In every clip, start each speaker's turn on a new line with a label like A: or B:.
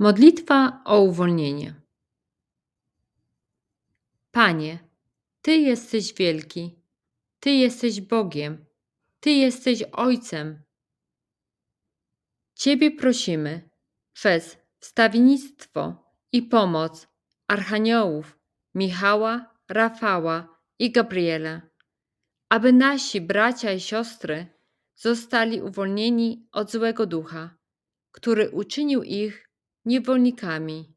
A: Modlitwa o uwolnienie. Panie, Ty jesteś wielki, Ty jesteś Bogiem, Ty jesteś Ojcem. Ciebie prosimy przez wstawiennictwo i pomoc archaniołów Michała, Rafała i Gabriela, aby nasi bracia i siostry zostali uwolnieni od złego ducha, który uczynił ich niewolnikami.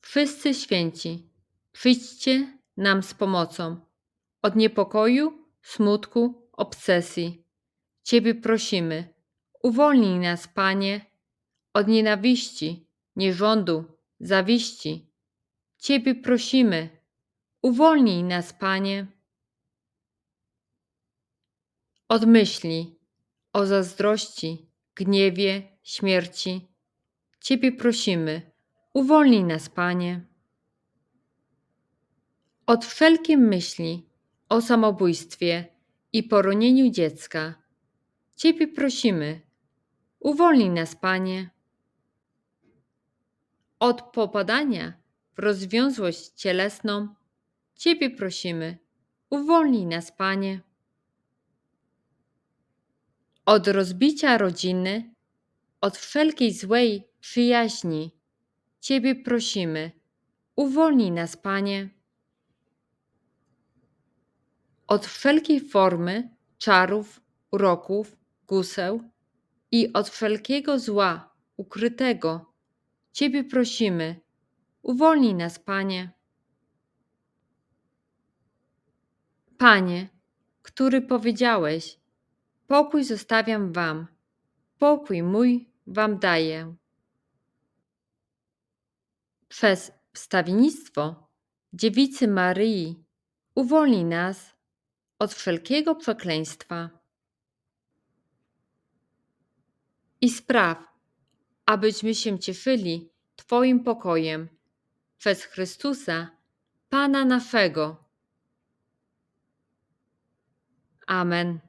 A: Wszyscy święci, przyjdźcie nam z pomocą od niepokoju, smutku, obsesji. Ciebie prosimy, uwolnij nas, Panie, od nienawiści, nierządu, zawiści. Ciebie prosimy, uwolnij nas, Panie, od myśli o zazdrości, gniewie, śmierci. Ciebie prosimy, uwolnij nas, Panie, od wszelkiej myśli o samobójstwie i poronieniu dziecka. Ciebie prosimy, uwolnij nas, Panie, od popadania w rozwiązłość cielesną. Ciebie prosimy, uwolnij nas, Panie, od rozbicia rodziny, od wszelkiej złej przyjaźni. Ciebie prosimy, uwolnij nas, Panie, od wszelkiej formy czarów, uroków, guseł i od wszelkiego zła ukrytego. Ciebie prosimy, uwolnij nas, Panie. Panie, który powiedziałeś: Pokój zostawiam Wam, pokój mój Wam daję. Przez wstawiennictwo Dziewicy Maryi uwolnij nas od wszelkiego przekleństwa i spraw, abyśmy się cieszyli Twoim pokojem przez Chrystusa, Pana naszego. Amen.